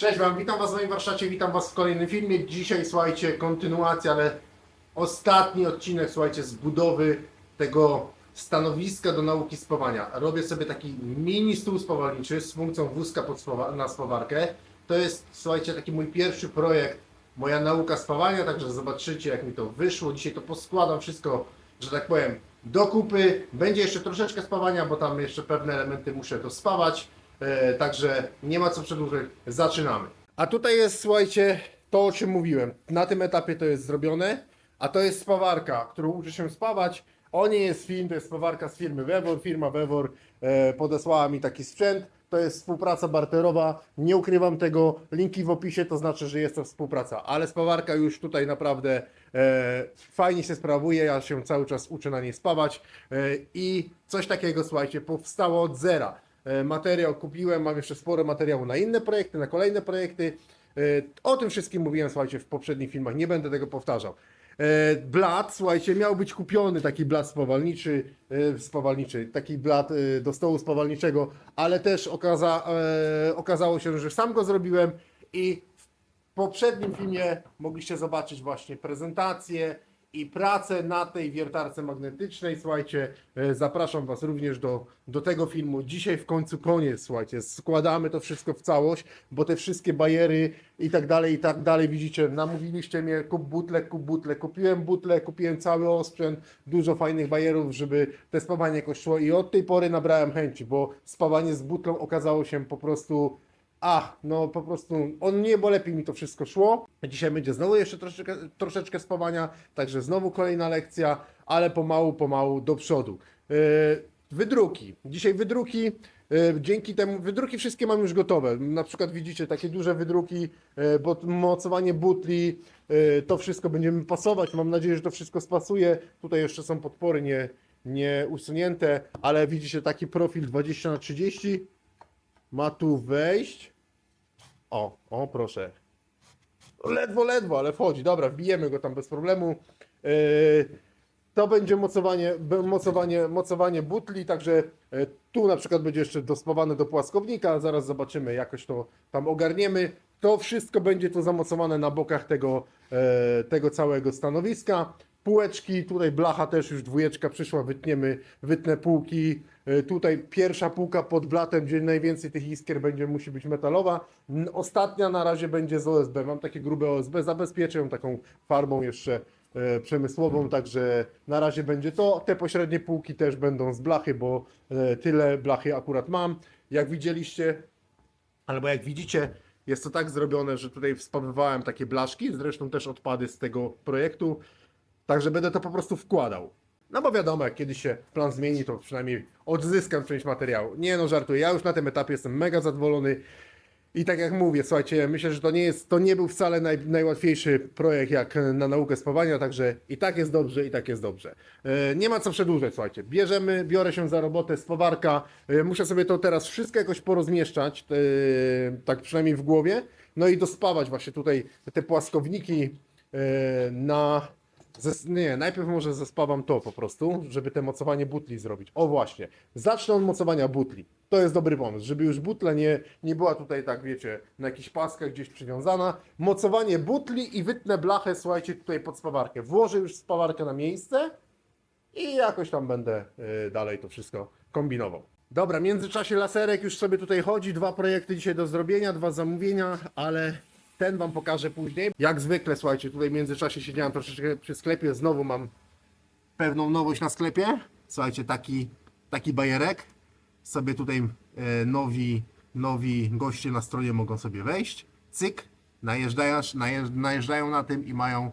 Cześć Wam, witam Was w moim warsztacie, witam Was w kolejnym filmie. Dzisiaj, słuchajcie, kontynuacja, ale ostatni odcinek, słuchajcie, z budowy tego stanowiska do nauki spawania. Robię sobie taki mini stół spawalniczy z funkcją wózka pod na spawarkę. To jest, słuchajcie, taki mój pierwszy projekt, moja nauka spawania, także zobaczycie, jak mi to wyszło. Dzisiaj to poskładam wszystko, że tak powiem, do kupy. Będzie jeszcze troszeczkę spawania, bo tam jeszcze pewne elementy muszę dospawać. E, także nie ma co przedłużać, zaczynamy. A tutaj jest, słuchajcie, to o czym mówiłem. Na tym etapie to jest zrobione, a to jest spawarka, którą uczę się spawać. O nie jest film, to jest spawarka z firmy Wewor. Firma Wewor e, podesłała mi taki sprzęt. To jest współpraca barterowa. Nie ukrywam tego. Linki w opisie to znaczy, że jest to współpraca. Ale spawarka już tutaj naprawdę e, fajnie się sprawuje. Ja się cały czas uczę na niej spawać. E, I coś takiego, słuchajcie, powstało od zera. E, materiał kupiłem, mam jeszcze sporo materiału na inne projekty, na kolejne projekty. E, O tym wszystkim mówiłem, słuchajcie, w poprzednich filmach, nie będę tego powtarzał. E, Blat, słuchajcie, miał być kupiony taki blat spawalniczy, spawalniczy, taki blat do stołu spawalniczego, ale też okaza, okazało się, że sam go zrobiłem i w poprzednim filmie mogliście zobaczyć właśnie prezentację i pracę na tej wiertarce magnetycznej. Słuchajcie, e, zapraszam Was również do, do tego filmu. Dzisiaj w końcu koniec, słuchajcie, składamy to wszystko w całość, bo te wszystkie bajery i tak dalej, i tak dalej, widzicie, namówiliście mnie, kup butle, kup butle. Kupiłem butle, kupiłem cały osprzęt, dużo fajnych bajerów, żeby te spawanie jakoś szło i od tej pory nabrałem chęci, bo spawanie z butlą okazało się po prostu Ach, no po prostu on nie, bo lepiej mi to wszystko szło. Dzisiaj będzie znowu jeszcze troszeczkę, troszeczkę także znowu kolejna lekcja, ale pomału, pomału do przodu. Yy, wydruki. Dzisiaj wydruki, yy, dzięki temu, wydruki wszystkie mam już gotowe. Na przykład widzicie takie duże wydruki, yy, bo mocowanie butli, yy, to wszystko będziemy pasować. Mam nadzieję, że to wszystko spasuje. Tutaj jeszcze są podpory nie, nie usunięte, ale widzicie taki profil 20 na 30 ma tu wejść. O, o proszę. Ledwo, ledwo, ale wchodzi. Dobra, wbijemy go tam bez problemu. Yy, to będzie mocowanie, mocowanie, mocowanie butli, także e, tu na przykład będzie jeszcze dospawane do płaskownika. Zaraz zobaczymy, jakoś to tam ogarniemy. To wszystko będzie tu zamocowane na bokach tego, e, tego całego stanowiska. Półeczki, tutaj blacha też już dwójeczka przyszła, wytniemy, wytnę półki. E, Tutaj pierwsza półka pod blatem, gdzie najwięcej tych iskier będzie, musi być metalowa. Ostatnia na razie będzie z OSB. Mam takie grube OSB, zabezpieczę ją taką farbą jeszcze e, przemysłową, także na razie będzie to. Te pośrednie półki też będą z blachy, bo e, tyle blachy akurat mam. Jak widzieliście, albo jak widzicie, jest to tak zrobione, że tutaj wspomniewałem takie blaszki, zresztą też odpady z tego projektu, także będę to po prostu wkładał. No bo wiadomo, jak kiedyś się plan zmieni, to przynajmniej odzyskam część materiału. Nie no, żartuję, ja już na tym etapie jestem mega zadowolony. I tak jak mówię, słuchajcie, myślę, że to nie jest, to nie był wcale naj, najłatwiejszy projekt jak na naukę spawania, także i tak jest dobrze, i tak jest dobrze. E, nie ma co przedłużać, słuchajcie. Bierzemy, biorę się za robotę, spawarka. E, muszę sobie to teraz wszystko jakoś porozmieszczać, e, tak przynajmniej w głowie. No i dospawać właśnie tutaj te płaskowniki e, na Nie, najpierw może zespawam to po prostu, żeby te mocowanie butli zrobić. O właśnie, zacznę od mocowania butli. To jest dobry pomysł, żeby już butla nie, nie była tutaj tak, wiecie, na jakichś paskach gdzieś przywiązana. Mocowanie butli i wytnę blachę, słuchajcie, tutaj pod spawarkę. Włożę już spawarkę na miejsce i jakoś tam będę y, dalej to wszystko kombinował. Dobra, w międzyczasie laserek już sobie tutaj chodzi, dwa projekty dzisiaj do zrobienia, dwa zamówienia, ale ten Wam pokażę później. Jak zwykle, słuchajcie, tutaj w międzyczasie siedziałem troszeczkę przy sklepie, znowu mam pewną nowość na sklepie. Słuchajcie, taki, taki bajerek. Sobie tutaj e, nowi, nowi goście na stronie mogą sobie wejść. Cyk, najeżdżają, najeżdż, najeżdżają na tym i mają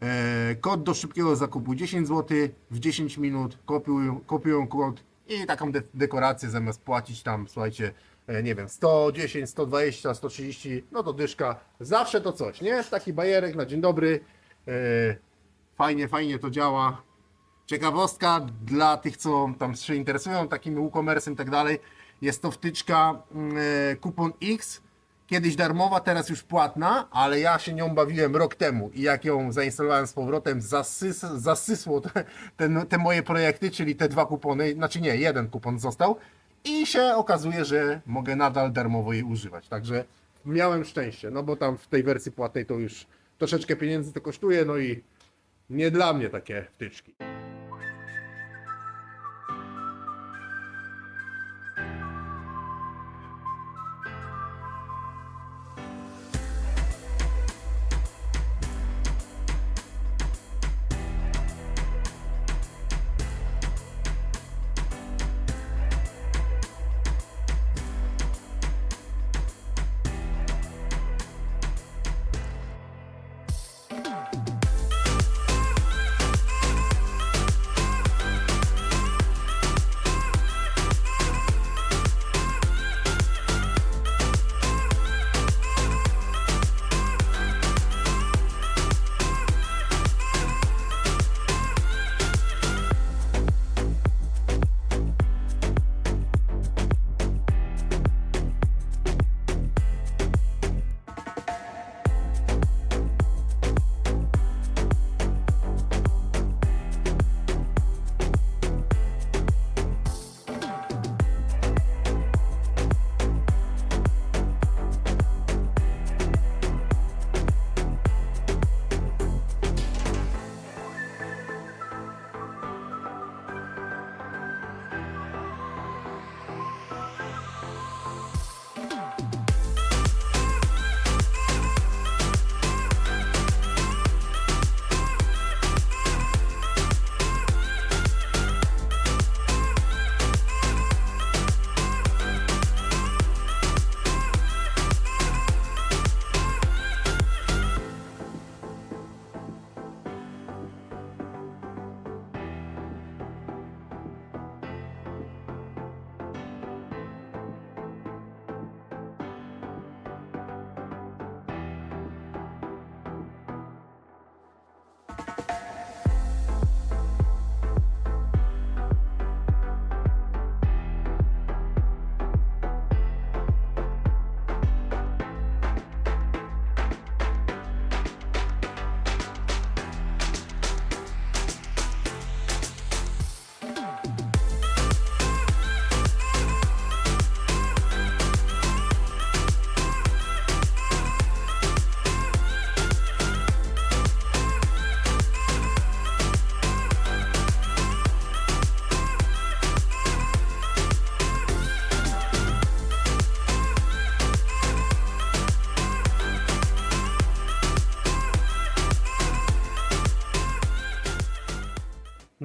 e, kod do szybkiego zakupu 10 zł w 10 minut. Kopiują, kopiują kod i taką de dekorację zamiast płacić tam, słuchajcie, nie wiem, 110, 120, 130, no to dyszka. Zawsze to coś, nie? Taki bajerek na dzień dobry. E, fajnie, fajnie to działa. Ciekawostka dla tych, co tam się interesują takim WooCommerce'em i tak dalej, jest to wtyczka mm, e, kupon X, kiedyś darmowa, teraz już płatna, ale ja się nią bawiłem rok temu i jak ją zainstalowałem z powrotem, zasys, zasysło te, te, te moje projekty, czyli te dwa kupony, znaczy nie, jeden kupon został i się okazuje, że mogę nadal darmowo jej używać, także miałem szczęście, no bo tam w tej wersji płatnej to już troszeczkę pieniędzy to kosztuje, no i nie dla mnie takie wtyczki.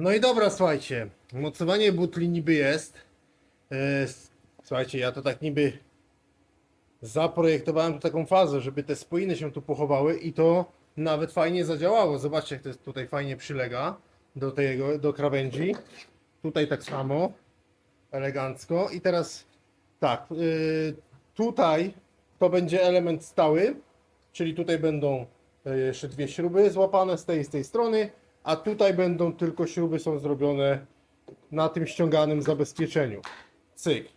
No i dobra, słuchajcie, mocowanie butli niby jest. E, Słuchajcie, ja to tak niby zaprojektowałem taką fazę, żeby te spoiny się tu pochowały i to nawet fajnie zadziałało. Zobaczcie, jak to jest tutaj fajnie przylega do tego, do krawędzi. Tutaj tak samo, elegancko. I teraz tak, y, tutaj to będzie element stały, czyli tutaj będą e, jeszcze dwie śruby złapane z tej z tej strony, a tutaj będą tylko śruby są zrobione na tym ściąganym zabezpieczeniu. Cyk.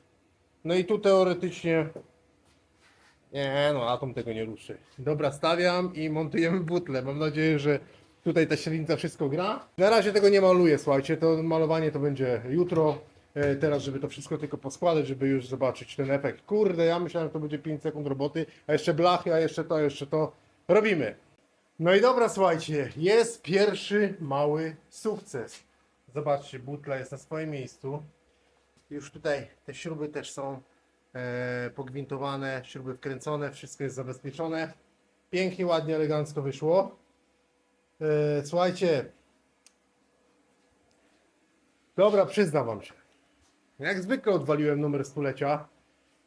No i tu teoretycznie nie, no atom tego nie ruszy. Dobra, stawiam i montujemy butlę. Mam nadzieję, że tutaj ta średnica wszystko gra. Na razie tego nie maluję, słuchajcie, to malowanie to będzie jutro. E, Teraz, żeby to wszystko tylko poskładać, żeby już zobaczyć ten efekt. Kurde, ja myślałem, że to będzie 5 sekund roboty, a jeszcze blachy, a jeszcze to, a jeszcze to. Robimy. No i dobra, słuchajcie, jest pierwszy mały sukces. Zobaczcie, butla jest na swoim miejscu. Już tutaj te śruby też są e, pogwintowane, śruby wkręcone, wszystko jest zabezpieczone. Pięknie, ładnie, elegancko wyszło. E, słuchajcie. Dobra, przyznam wam się. Jak zwykle odwaliłem numer stulecia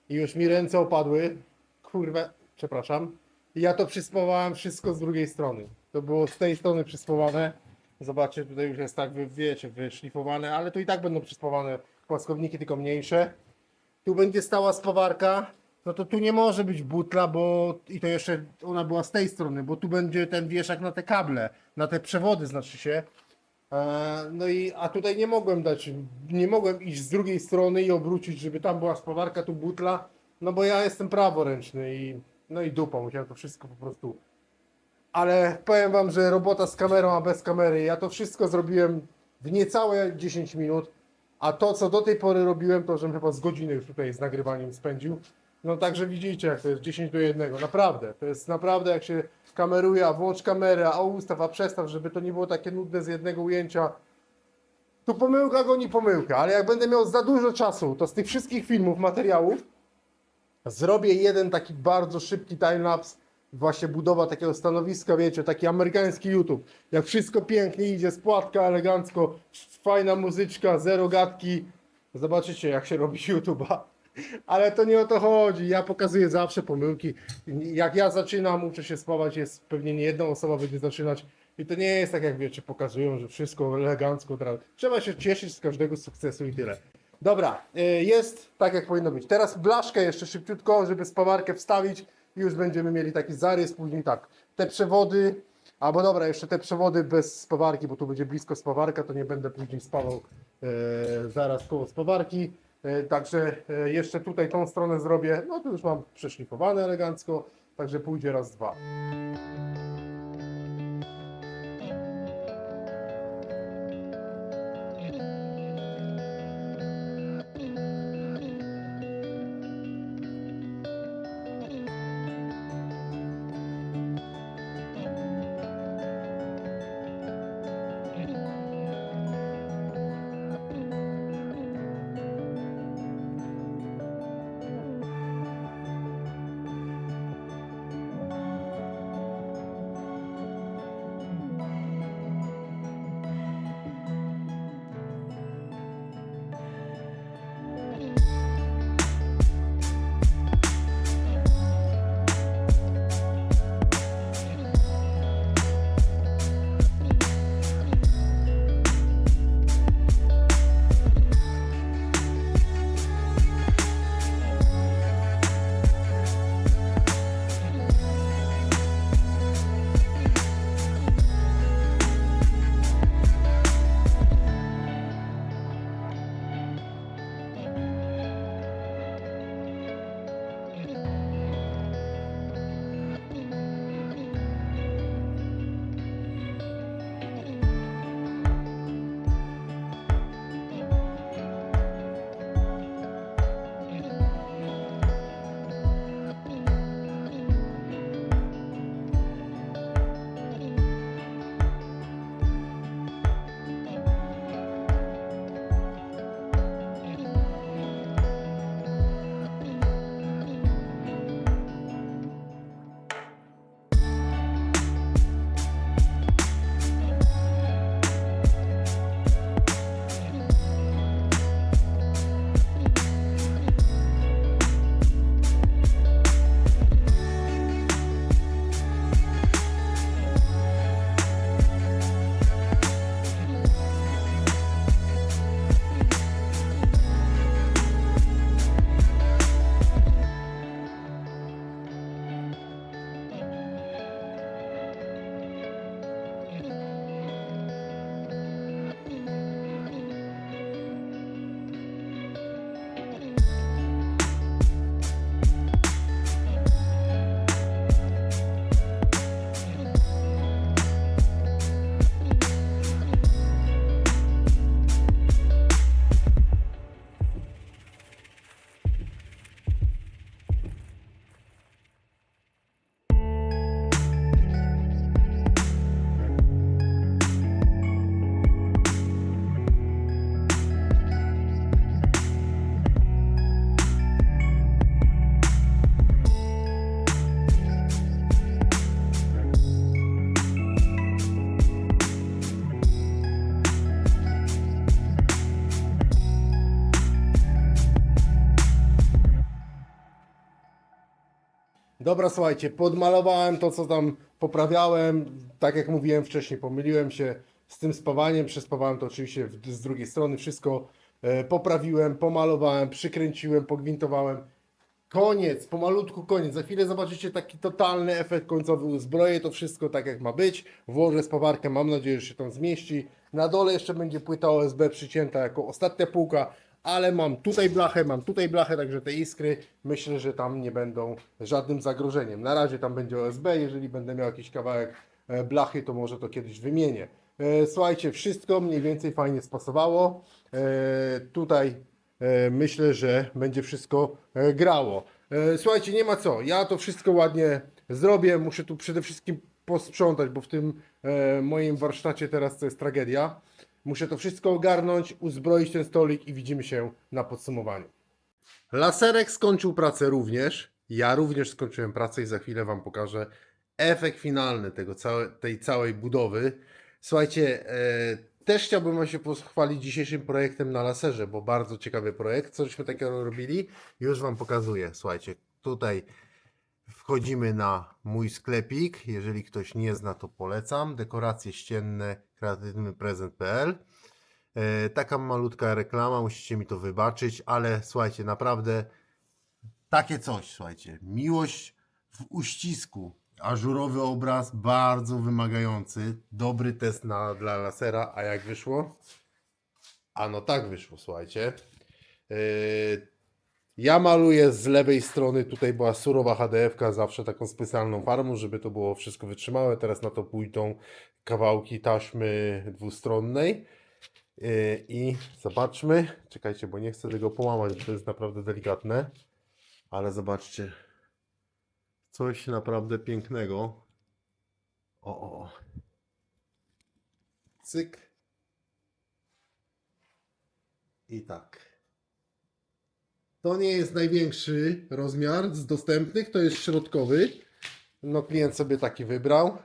i już mi ręce opadły. Kurwa, przepraszam. Ja to przyspawałem wszystko z drugiej strony. To było z tej strony przyspawane. Zobaczcie, tutaj już jest tak, wy wiecie, wyszlifowane, ale tu i tak będą przyspawane płaskowniki, tylko mniejsze. Tu będzie stała spawarka. No to tu nie może być butla, bo i to jeszcze ona była z tej strony, bo tu będzie ten wieszak na te kable, na te przewody znaczy się. E, No i, a tutaj nie mogłem dać, nie mogłem iść z drugiej strony i obrócić, żeby tam była spawarka, tu butla, no bo ja jestem praworęczny i, no i dupa, musiałem to wszystko po prostu. Ale powiem wam, że robota z kamerą, a bez kamery, ja to wszystko zrobiłem w niecałe 10 minut, a to co do tej pory robiłem, to żebym chyba z godziny już tutaj z nagrywaniem spędził. No także widzicie, jak to jest 10 do 1. Naprawdę. To jest naprawdę, jak się kameruje, a włącz kamerę, a ustaw, a przestaw, żeby to nie było takie nudne z jednego ujęcia. Tu pomyłka goni pomyłka, ale jak będę miał za dużo czasu, to z tych wszystkich filmów, materiałów, zrobię jeden taki bardzo szybki timelapse, właśnie budowa takiego stanowiska, wiecie, taki amerykański YouTube. Jak wszystko pięknie idzie, spłatka elegancko, fajna muzyczka, zero gadki. Zobaczycie, jak się robi YouTube'a. Ale to nie o to chodzi. Ja pokazuję zawsze pomyłki. Jak ja zaczynam, uczę się spawać, jest pewnie nie jedna osoba będzie zaczynać. I to nie jest tak, jak wiecie, pokazują, że wszystko elegancko. Trzeba się cieszyć z każdego sukcesu i tyle. Dobra, y, jest tak, jak powinno być. Teraz blaszkę jeszcze szybciutko, żeby spawarkę wstawić i już będziemy mieli taki zarys. Później tak, te przewody, albo dobra, jeszcze te przewody bez spawarki, bo tu będzie blisko spawarka, to nie będę później spawał e, zaraz koło spawarki. E, także e, jeszcze tutaj tą stronę zrobię. No to już mam przeszlifowane elegancko, także pójdzie raz, dwa. Dobra, słuchajcie, podmalowałem to, co tam poprawiałem. Tak jak mówiłem wcześniej, pomyliłem się z tym spawaniem. Przespawałem to oczywiście z drugiej strony. Wszystko e, poprawiłem, pomalowałem, przykręciłem, pogwintowałem. Koniec, pomalutku koniec. Za chwilę zobaczycie taki totalny efekt końcowy. Uzbroję to wszystko tak jak ma być. Włożę spawarkę, mam nadzieję, że się tam zmieści. Na dole jeszcze będzie płyta OSB przycięta jako ostatnia półka, ale mam tutaj blachę, mam tutaj blachę, także te iskry myślę, że tam nie będą żadnym zagrożeniem. Na razie tam będzie OSB, jeżeli będę miał jakiś kawałek e, blachy, to może to kiedyś wymienię. E, Słuchajcie, wszystko mniej więcej fajnie spasowało. E, Tutaj myślę, że będzie wszystko grało. Słuchajcie, nie ma co. Ja to wszystko ładnie zrobię. Muszę tu przede wszystkim posprzątać, bo w tym moim warsztacie teraz to jest tragedia. Muszę to wszystko ogarnąć, uzbroić ten stolik i widzimy się na podsumowaniu. Laserek skończył pracę również. Ja również skończyłem pracę i za chwilę Wam pokażę efekt finalny tego całe, tej całej budowy. Słuchajcie, e, też chciałbym Wam się pochwalić dzisiejszym projektem na laserze, bo bardzo ciekawy projekt. Co żeśmy takiego robili? Już Wam pokazuję. Słuchajcie, tutaj wchodzimy na mój sklepik. Jeżeli ktoś nie zna, to polecam. Dekoracje ścienne kreatywnyprezent.pl E, Taka malutka reklama, musicie mi to wybaczyć, ale słuchajcie, naprawdę takie coś, słuchajcie. Miłość w uścisku. Ażurowy obraz, bardzo wymagający. Dobry test na, dla lasera. A jak wyszło? A no tak wyszło, słuchajcie. Yy, ja maluję z lewej strony, tutaj była surowa HDF-ka, zawsze taką specjalną farmą, żeby to było wszystko wytrzymałe. Teraz na to pójdą kawałki taśmy dwustronnej. Yy, I zobaczmy. Czekajcie, bo nie chcę tego połamać, bo to jest naprawdę delikatne. Ale zobaczcie. Coś naprawdę pięknego. O, o. o. Cyk. I tak. To nie jest największy rozmiar z dostępnych, to jest środkowy. No klient sobie taki wybrał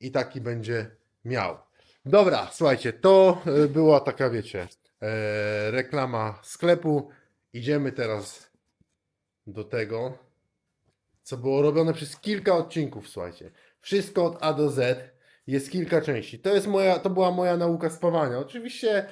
i taki będzie miał. Dobra, słuchajcie, to e, była taka, wiecie, e, reklama sklepu. Idziemy teraz do tego, co było robione przez kilka odcinków, słuchajcie. Wszystko od A do Z, jest kilka części. To jest moja, to była moja nauka spawania. Oczywiście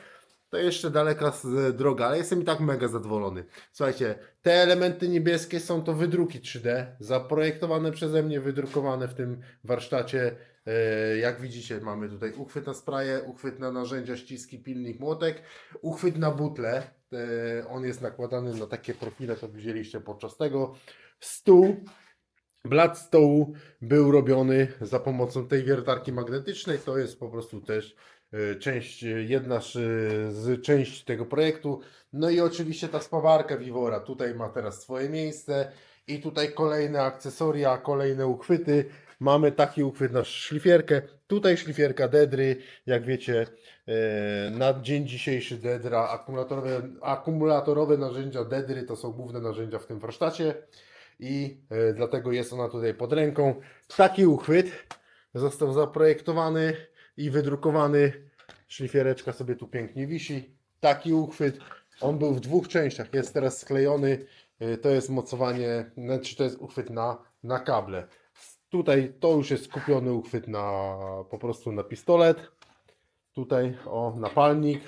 to jeszcze daleka z- droga, ale jestem i tak mega zadowolony. Słuchajcie, te elementy niebieskie są to wydruki 3D, zaprojektowane przeze mnie, wydrukowane w tym warsztacie. E, Jak widzicie, mamy tutaj uchwyt na spraye, uchwyt na narzędzia, ściski, pilnik, młotek, uchwyt na butle. E, On jest nakładany na takie profile, to widzieliście podczas tego. Stół, blat stołu był robiony za pomocą tej wiertarki magnetycznej. To jest po prostu też e, część, e, jedna z, z części tego projektu. No i oczywiście ta spawarka Vivora tutaj ma teraz swoje miejsce. I tutaj kolejne akcesoria, kolejne uchwyty. Mamy taki uchwyt na szlifierkę. Tutaj szlifierka Dedry. Jak wiecie, e, na dzień dzisiejszy Dedra, akumulatorowe, akumulatorowe narzędzia Dedry to są główne narzędzia w tym warsztacie. I e, dlatego jest ona tutaj pod ręką. Taki uchwyt został zaprojektowany i wydrukowany. Szlifiereczka sobie tu pięknie wisi. Taki uchwyt. On był w dwóch częściach. Jest teraz sklejony. E, To jest mocowanie, znaczy to jest uchwyt na, na kable. Tutaj to już jest skupiony uchwyt na po prostu na pistolet. Tutaj o napalnik.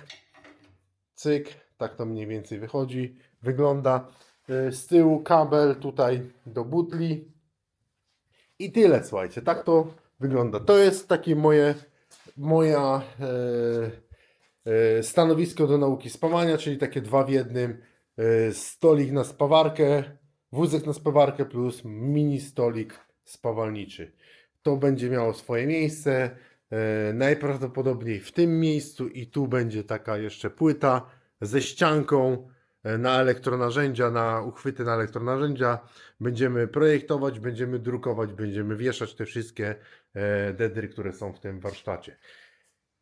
Cyk, tak to mniej więcej wychodzi, wygląda. E, Z tyłu kabel tutaj do butli. I tyle, słuchajcie, tak to wygląda. To jest takie moje, moja e, e, stanowisko do nauki spawania, czyli takie dwa w jednym. E, stolik na spawarkę, wózek na spawarkę plus mini stolik spawalniczy. To będzie miało swoje miejsce. Najprawdopodobniej w tym miejscu i tu będzie taka jeszcze płyta ze ścianką na elektronarzędzia, na uchwyty na elektronarzędzia. Będziemy projektować, będziemy drukować, będziemy wieszać te wszystkie e, dedry, które są w tym warsztacie.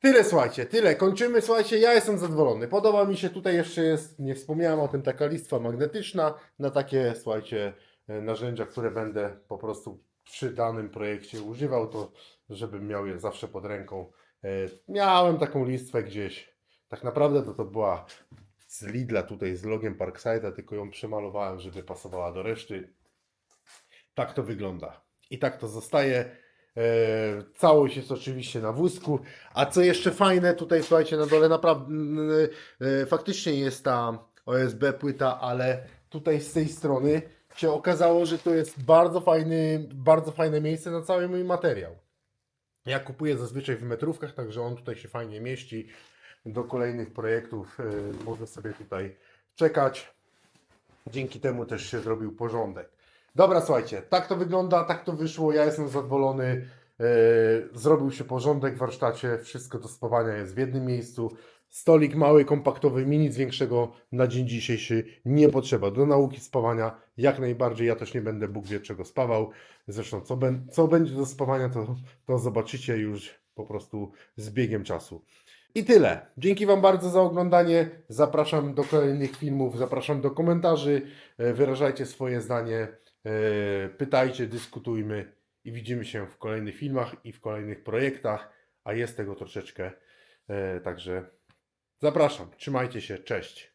Tyle słuchajcie, tyle. Kończymy. Słuchajcie, ja jestem zadowolony. Podoba mi się, tutaj jeszcze jest, nie wspomniałem o tym, taka listwa magnetyczna na takie, słuchajcie, e, narzędzia, które będę po prostu przy danym projekcie używał, to żebym miał je zawsze pod ręką. E, Miałem taką listwę gdzieś. Tak naprawdę to, to była z Lidla tutaj z logiem Parkside'a, tylko ją przemalowałem, żeby pasowała do reszty. Tak to wygląda. I tak to zostaje. E, całość jest oczywiście na wózku. A co jeszcze fajne, tutaj słuchajcie, na dole naprawdę e, faktycznie jest ta OSB płyta, ale tutaj z tej strony się okazało, że to jest bardzo fajny, bardzo fajne miejsce na cały mój materiał. Ja kupuję zazwyczaj w metrówkach, także on tutaj się fajnie mieści. Do kolejnych projektów e, można sobie tutaj czekać. Dzięki temu też się zrobił porządek. Dobra, słuchajcie, tak to wygląda, tak to wyszło. Ja jestem zadowolony. E, zrobił się porządek w warsztacie, wszystko do spawania jest w jednym miejscu. Stolik mały, kompaktowy, mi nic większego na dzień dzisiejszy nie potrzeba. Do nauki spawania jak najbardziej, ja też nie będę Bóg wie czego spawał. Zresztą co, co będzie do spawania, to, to zobaczycie już po prostu z biegiem czasu. I tyle. Dzięki Wam bardzo za oglądanie. Zapraszam do kolejnych filmów, zapraszam do komentarzy. E, Wyrażajcie swoje zdanie, e, pytajcie, dyskutujmy i widzimy się w kolejnych filmach i w kolejnych projektach, a jest tego troszeczkę. E, Także zapraszam. Trzymajcie się. Cześć.